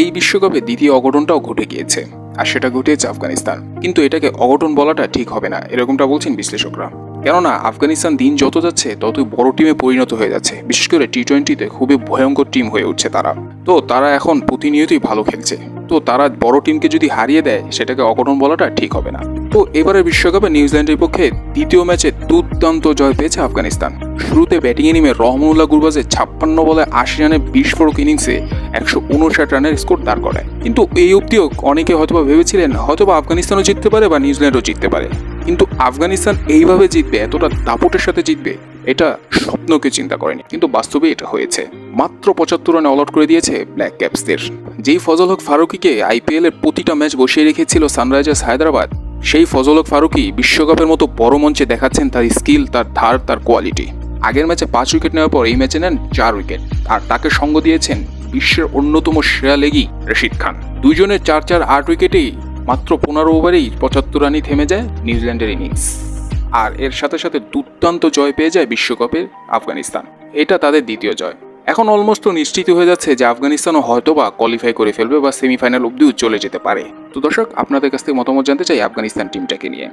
এই বিশ্বকাপে দ্বিতীয় অঘটনটাও ঘটে গিয়েছে, আর সেটা ঘটিয়েছে আফগানিস্তান। কিন্তু এটাকে অঘটন বলাটা ঠিক হবে না, এরকমটা বলছেন বিশ্লেষকরা। কেননা আফগানিস্তান দিন যত যাচ্ছে, ততই বড় টিমে পরিণত হয়ে যাচ্ছে। বিশেষ করে টি টোয়েন্টিতে খুবই ভয়ঙ্কর টিম হয়ে উঠছে তারা। তো তারা এখন প্রতিনিয়তই ভালো খেলছে। তো তারা বড় টিমকে যদি হারিয়ে দেয়, সেটাকে অঘটন বলাটা ঠিক হবে না। তো এবারের বিশ্বকাপে নিউজিল্যান্ডের পক্ষে দ্বিতীয় ম্যাচে দুর্দান্ত জয় পেয়েছে আফগানিস্তান। শুরুতে ব্যাটিংয়ে নেমে রহমুল্লাহ গুরবাজের ছাপ্পান্ন বলে আশি রানে বিস্ফোরক ইনিংসে একশো উনষাট রানের স্কোর দাঁড় করায়। কিন্তু এই অবধিও অনেকে হয়তোবা ভেবেছিলেন, হয়তোবা আফগানিস্তানও জিততে পারে বা নিউজিল্যান্ডও জিততে পারে। কিন্তু আফগানিস্তান এইভাবে জিতবে, এতটা দাপটের সাথে জিতবে, এটা স্বপ্নকে চিন্তা করেনি। কিন্তু বাস্তবে এটা হয়েছে। মাত্র পঁচাত্তর রানে অল আউট করে দিয়েছে ব্ল্যাক ক্যাপসদের। যেই ফজল হক ফারুকিকে আইপিএল এর প্রতিটা ম্যাচ বসিয়ে রেখেছিল সানরাইজার্স হায়দ্রাবাদ, সেই ফজল হক ফারুকি বিশ্বকাপের মতো বড় মঞ্চে দেখাচ্ছেন তার স্কিল, তার ধার, তার কোয়ালিটি। আগের ম্যাচে পাঁচ উইকেট নেওয়ার পর এই ম্যাচে নেন চার উইকেট। আর তাকে সঙ্গ দিয়েছেন বিশ্বের অন্যতম সেরা লেগি রশিদ খান। দুইজনের চার চার আট উইকেটেই মাত্র পনেরো ওভারেই পঁচাত্তর রানই থেমে যায় নিউজিল্যান্ডের ইনিংস। আর এর সাথে সাথে দুর্দান্ত জয় পেয়ে যায় বিশ্বকাপের আফগানিস্তান। এটা তাদের দ্বিতীয় জয়। এখন অলমোস্ট নিশ্চিত হয়ে যাচ্ছে যে আফগানিস্তানও হয়তোবা কোয়ালিফাই করে ফেলবে বা সেমিফাইনাল অব্দিও চলে যেতে পারে। তো দর্শক, আপনাদের কাছ থেকে মতামত জানতে চাই আফগানিস্তান টিমটাকে নিয়ে।